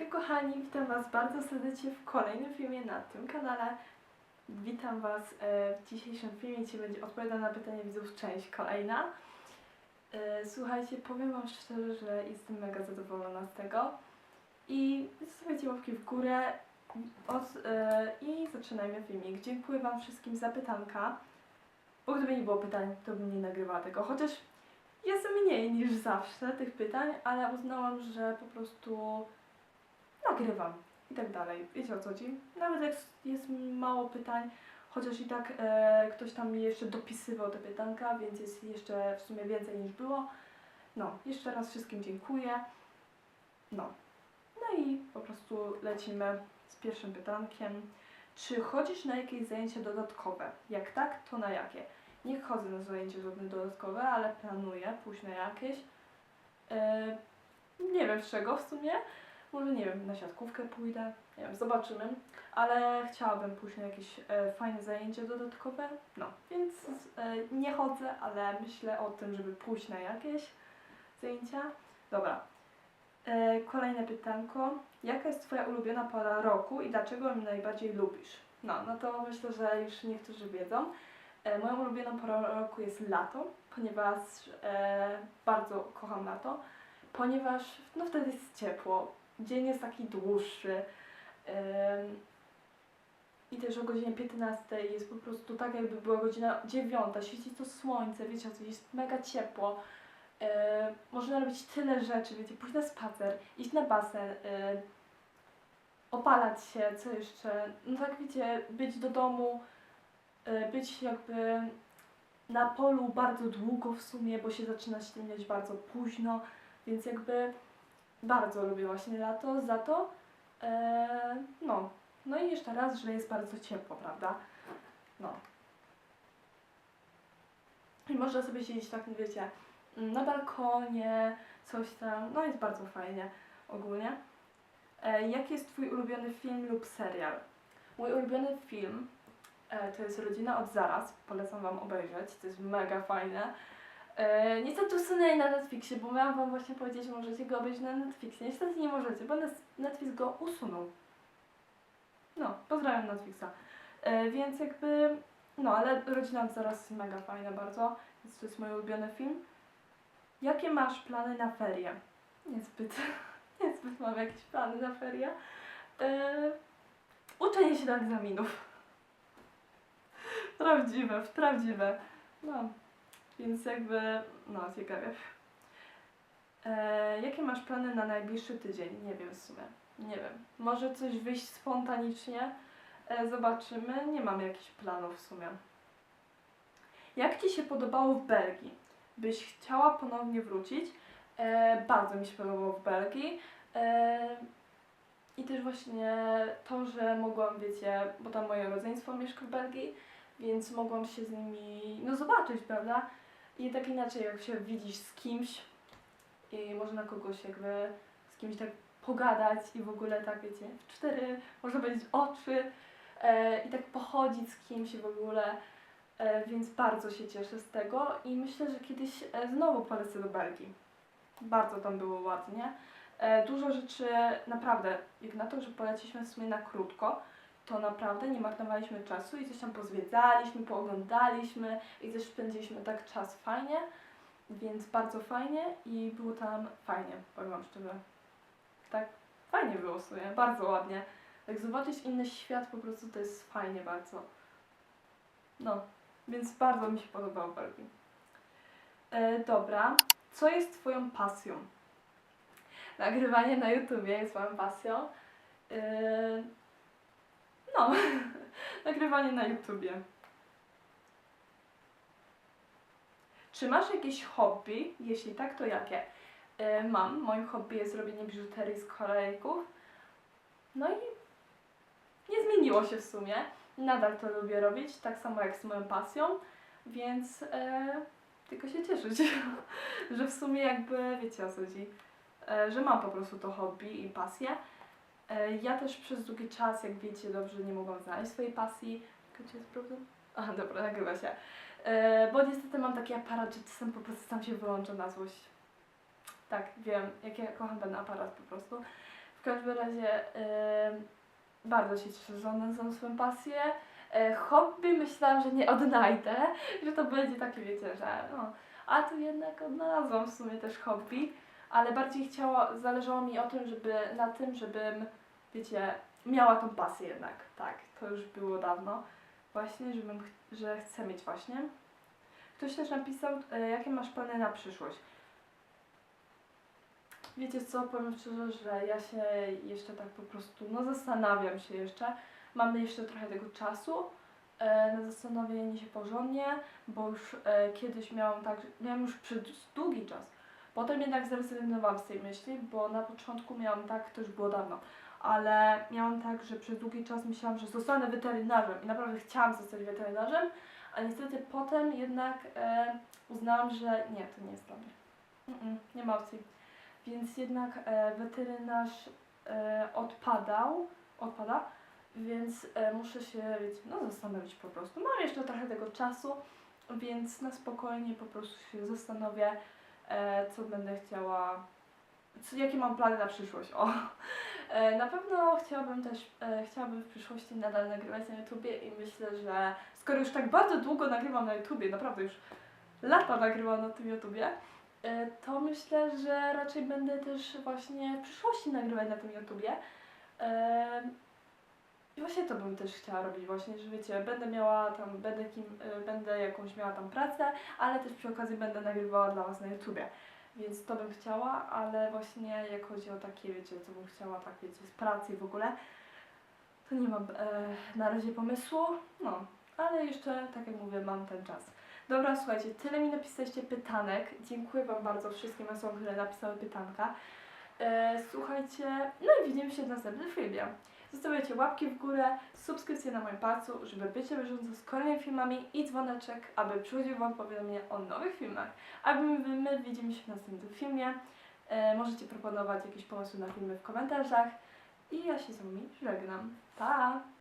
Kochani, witam Was bardzo serdecznie w kolejnym filmie na tym kanale. Witam Was e, w dzisiejszym filmie, gdzie będzie odpowiadał na pytanie widzów część kolejna. E, Słuchajcie, powiem Wam szczerze, że jestem mega zadowolona z tego. I zostawiajcie łapki w górę od, e, i zaczynajmy filmik. Dziękuję Wam wszystkim za pytanka. Bo gdyby nie było pytań, to bym nie nagrywała tego. Chociaż jest mniej niż zawsze tych pytań, ale uznałam, że po prostu nagrywam i tak dalej. Wiecie o co chodzi? Nawet jak jest mało pytań, chociaż i tak e, ktoś tam mi jeszcze dopisywał te pytanka, więc jest jeszcze w sumie więcej niż było. No, jeszcze raz wszystkim dziękuję. No. No i po prostu lecimy z pierwszym pytankiem. Czy chodzisz na jakieś zajęcia dodatkowe? Jak tak, to na jakie? Nie chodzę na zajęcia żadne dodatkowe, ale planuję pójść na jakieś. E, nie wiem z czego w sumie. Może nie wiem, na siatkówkę pójdę, nie wiem, zobaczymy. Ale chciałabym pójść na jakieś e, fajne zajęcia dodatkowe. No, więc e, nie chodzę, ale myślę o tym, żeby pójść na jakieś zajęcia. Dobra. E, kolejne pytanko. Jaka jest Twoja ulubiona pora roku i dlaczego ją najbardziej lubisz? No, no to myślę, że już niektórzy wiedzą. E, moją ulubioną porą roku jest lato, ponieważ e, bardzo kocham lato, ponieważ no wtedy jest ciepło, dzień jest taki dłuższy. I też o godzinie 15 jest po prostu tak jakby była godzina 9, świeci to słońce, wiecie jest mega ciepło. Można robić tyle rzeczy, wiecie, pójść na spacer, iść na basen, opalać się, co jeszcze, no tak wiecie, być do domu, e, być jakby na polu bardzo długo w sumie, bo się zaczyna ściemniać bardzo późno, więc jakby bardzo lubię właśnie lato za to. E, no. no i jeszcze raz, że jest bardzo ciepło, prawda? No. I można sobie siedzieć tak, wiecie, na balkonie, coś tam. No jest bardzo fajnie ogólnie. E, jaki jest Twój ulubiony film lub serial? Mój ulubiony film e, to jest Rodzina od zaraz. Polecam Wam obejrzeć. To jest mega fajne. E, niestety usunęli na Netflixie, bo miałam Wam właśnie powiedzieć, że możecie go obejrzeć na Netflixie. Niestety nie możecie, bo Netflix go usunął. No, pozdrawiam Netflixa. E, więc jakby, no ale Rodzina od zaraz jest mega fajna bardzo, więc to jest mój ulubiony film. Jakie masz plany na ferie? Niezbyt, niezbyt mam jakieś plany na ferie. E, uczenie się do egzaminów. Prawdziwe, prawdziwe. No, więc jakby, no ciekawie. E, jakie masz plany na najbliższy tydzień? Nie wiem w sumie. Nie wiem. Może coś wyjść spontanicznie. E, zobaczymy. Nie mam jakichś planów w sumie. Jak Ci się podobało w Belgii? Byś chciała ponownie wrócić? E, bardzo mi się podobało w Belgii. E, I też właśnie to, że mogłam, wiecie, bo tam moje rodzeństwo mieszka w Belgii, więc mogłam się z nimi, no zobaczyć, prawda? I tak inaczej, jak się widzisz z kimś i można kogoś jakby z kimś tak pogadać i w ogóle tak, wiecie, w cztery, można powiedzieć oczy e, i tak pochodzić z kimś w ogóle, e, więc bardzo się cieszę z tego i myślę, że kiedyś e, znowu polecę do Belgii. Bardzo tam było ładnie. E, dużo rzeczy, naprawdę, jak na to, że poleciliśmy w sumie na krótko, to naprawdę nie marnowaliśmy czasu i coś tam pozwiedzaliśmy, pooglądaliśmy i też spędziliśmy tak czas fajnie, więc bardzo fajnie i było tam fajnie, powiem Wam szczerze. Tak, fajnie było w bardzo ładnie. Jak zobaczyć inny świat po prostu to jest fajnie bardzo. No, więc bardzo mi się podobało Belgii. E, dobra, co jest Twoją pasją? Nagrywanie na YouTubie jest moją pasją. E, no, nagrywanie na YouTubie. Czy masz jakieś hobby? Jeśli tak, to jakie? E, mam. Moim hobby jest robienie biżuterii z kolejków. No i nie zmieniło się w sumie. Nadal to lubię robić, tak samo jak z moją pasją, więc e, tylko się cieszyć, że w sumie jakby, wiecie o co chodzi, e, że mam po prostu to hobby i pasję. E, Ja też przez długi czas, jak wiecie dobrze, nie mogłam znaleźć swojej pasji. Gdzie jest problem? Aha, dobra, nagrywa się. E, Bo niestety mam taki aparat, że czasem po prostu sam się wyłącza na złość. Tak, wiem, jak ja kocham ten aparat po prostu. W każdym razie e, bardzo się cieszę, że odnalazłam swoją pasję. Hobby myślałam, że nie odnajdę, że to będzie takie, wiecie, że no, a tu jednak odnalazłam w sumie też hobby, ale bardziej chciała, zależało mi o tym, żeby, na tym, żebym, wiecie, miała tą pasję jednak, tak, to już było dawno, właśnie, żebym, że chcę mieć właśnie. Ktoś też napisał, e, jakie masz plany na przyszłość. Wiecie co, powiem szczerze, że ja się jeszcze tak po prostu, no zastanawiam się jeszcze. Mamy jeszcze trochę tego czasu e, na zastanowienie się porządnie, bo już e, kiedyś miałam tak, miałam już przez długi czas. Potem jednak zrezygnowałam z tej myśli, bo na początku miałam tak, to już było dawno, ale miałam tak, że przez długi czas myślałam, że zostanę weterynarzem i naprawdę chciałam zostać weterynarzem, a niestety potem jednak e, uznałam, że nie, to nie jest dla mnie. Mm-mm, nie ma opcji. Więc jednak e, weterynarz e, odpadał, odpada, więc e, muszę się, no zastanowić po prostu. Mam jeszcze trochę tego czasu, więc na spokojnie po prostu się zastanowię, co będę chciała, co, jakie mam plany na przyszłość. O. E, na pewno chciałabym też, e, chciałabym w przyszłości nadal nagrywać na YouTubie i myślę, że skoro już tak bardzo długo nagrywam na YouTubie, naprawdę już lata nagrywam na tym YouTubie, e, to myślę, że raczej będę też właśnie w przyszłości nagrywać na tym YouTubie. I właśnie to bym też chciała robić właśnie, że wiecie, będę miała tam, będę, kim, e, będę jakąś miała tam pracę, ale też przy okazji będę nagrywała dla Was na YouTubie. Więc to bym chciała, ale właśnie jak chodzi o takie, wiecie, co bym chciała, tak wiecie, z pracy w ogóle, to nie mam e, na razie pomysłu, no, ale jeszcze, tak jak mówię, mam ten czas. Dobra, słuchajcie, tyle mi napisaliście pytanek. Dziękuję Wam bardzo wszystkim osobom, które napisały pytanka. E, słuchajcie, no i widzimy się w następnym filmie. Zostawiajcie łapki w górę, subskrypcję na moim palcu, żeby być na bieżąco z kolejnymi filmami i dzwoneczek, aby przychodziły Wam powiadomienia o nowych filmach. A my, my widzimy się w następnym filmie. E, możecie proponować jakieś pomysły na filmy w komentarzach. I ja się z Wami żegnam. Pa!